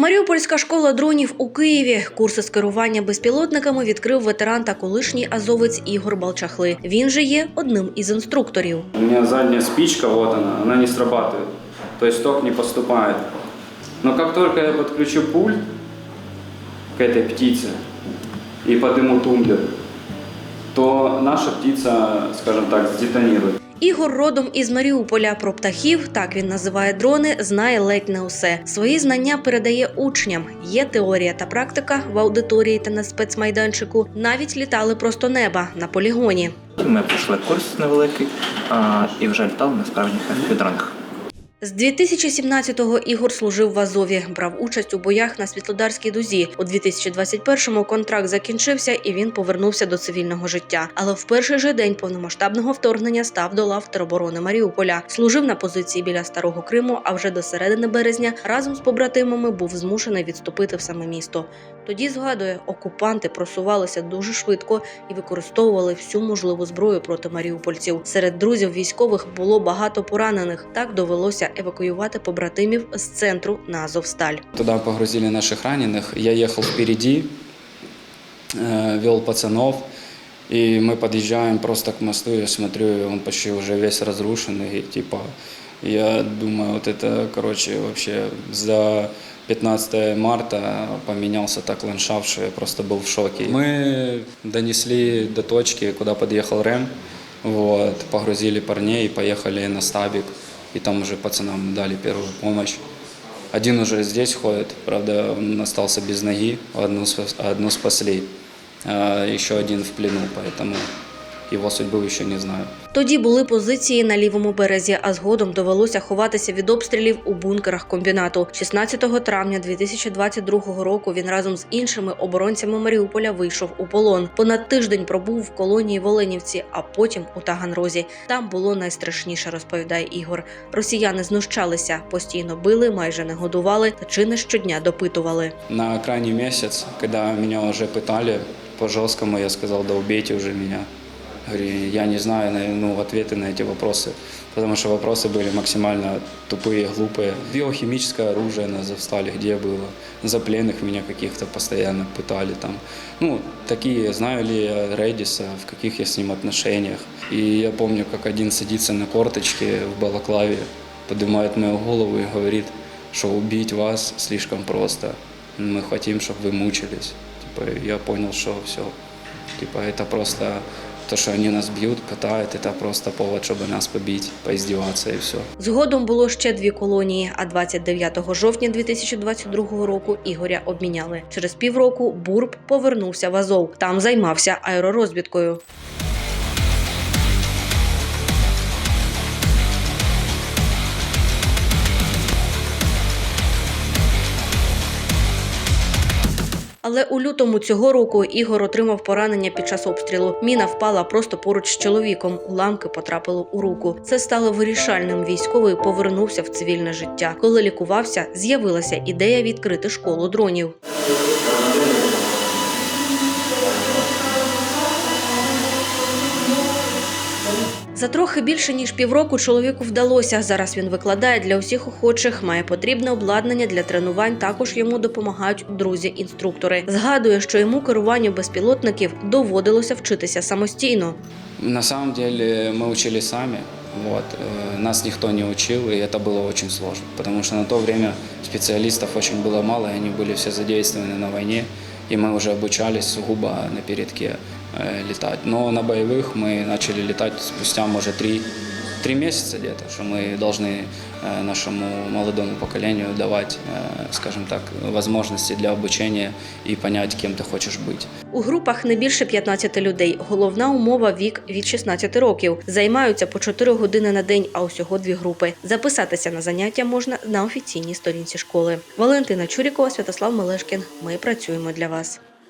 Маріупольська школа дронів у Києві. Курси з керування безпілотниками відкрив ветеран та колишній азовець Ігор Балчахли. Він же є одним із інструкторів. У меня задняя спичка, вот она, она не срабатывает. То есть ток не поступает. Но как только я подключу пульт к этой птице и подыму тумблер, то наша птица, скажем так, сдетонирует. Ігор родом із Маріуполя. Про птахів, так він називає дрони, знає ледь не усе. Свої знання передає учням. Є теорія та практика в аудиторії та на спецмайданчику. Навіть літали просто неба на полігоні. Ми пройшли курс невеликий і вже літали на справжніх дронах. З 2017-го Ігор служив в Азові, брав участь у боях на Світлодарській дузі. У 2021-му контракт закінчився і він повернувся до цивільного життя. Але в перший же день повномасштабного вторгнення став до лав тероборони Маріуполя. Служив на позиції біля старого Криму. А вже до середини березня разом з побратимами був змушений відступити в саме місто. Тоді згадує, окупанти просувалися дуже швидко і використовували всю можливу зброю проти маріупольців. Серед друзів військових було багато поранених. Так довелося евакуювати побратимів з центру на Азовсталь. Туда погрузили наших раненых. Я ехал впереди, э, вел пацанов. И мы подъезжаем просто к мосту, я смотрю, и он почти уже весь разрушенный. И, типа, я думаю, вот это, короче, вообще за 15 марта поменялся так ландшафт, что я просто был в шоке. Мы донесли до точки, куда подъехал РЭМ, вот, погрузили парней и поехали на стабик. И там уже пацанам дали первую помощь. Один уже здесь ходит, правда, он остался без ноги, одну, одну спасли. А еще один в плену, поэтому его судьбу еще не знаю. Тоді були позиції на лівому березі, а згодом довелося ховатися від обстрілів у бункерах комбінату. 16 травня 2022 року він разом з іншими оборонцями Маріуполя вийшов у полон. Понад тиждень пробув в колонії в Оленівці, а потім у Таганрозі. Там було найстрашніше, розповідає Ігор. Росіяни знущалися, постійно били, майже не годували та чи не щодня допитували. На крайний месяц, когда меня уже пытали по-жесткому, я сказал, да убейте уже меня. Говорю, я не знаю ну, ответы на эти вопросы, потому что вопросы были максимально тупые, глупые. Биохимическое оружие на Завстале, где было? За пленных меня каких-то постоянно пытали там. Ну, такие, знаю ли я Редиса, в каких я с ним отношениях. И я помню, как один садится на корточке в балаклаве, поднимает мою голову и говорит, что убить вас слишком просто. Мы хотим, чтобы вы мучились. Типа, я понял, что все. Типа, это просто то, что они нас бьют, пытают, это просто повод, чтобы нас побить, поиздеваться и все. Згодом було ще дві колонії. А 29 жовтня 2022 року Ігоря обміняли. Через півроку Бурб повернувся в Азов. Там займався аеророзвідкою. Але у лютому цього року Ігор отримав поранення під час обстрілу. Міна впала просто поруч з чоловіком. Уламки потрапили у руку. Це стало вирішальним. Військовий повернувся в цивільне життя. Коли лікувався, з'явилася ідея відкрити школу дронів. За трохи більше ніж півроку чоловіку вдалося. Зараз він викладає для усіх охочих, має потрібне обладнання для тренувань. Також йому допомагають друзі-інструктори. Згадує, що йому керуванню безпілотників доводилося вчитися самостійно. На самом деле мы учились сами. Вот. э, Нас никто не учил, и это было очень сложно, потому что на то время специалистов очень было мало, и они были все задействованы на войне, и мы уже обучались сугубо на передке э, летать. Но на боевых мы начали летать спустя, может, три, три месяца где-то, что мы должны э, нашему молодому поколению давать, э, скажем так, возможности для обучения и понять, кем ты хочешь быть. У групах не більше 15 людей. Головна умова вік від 16 років. Займаються по 4 години на день, а усього дві групи. Записатися на заняття можна на офіційній сторінці школи. Валентина Чурікова, Святослав Мелешкін. Ми працюємо для вас.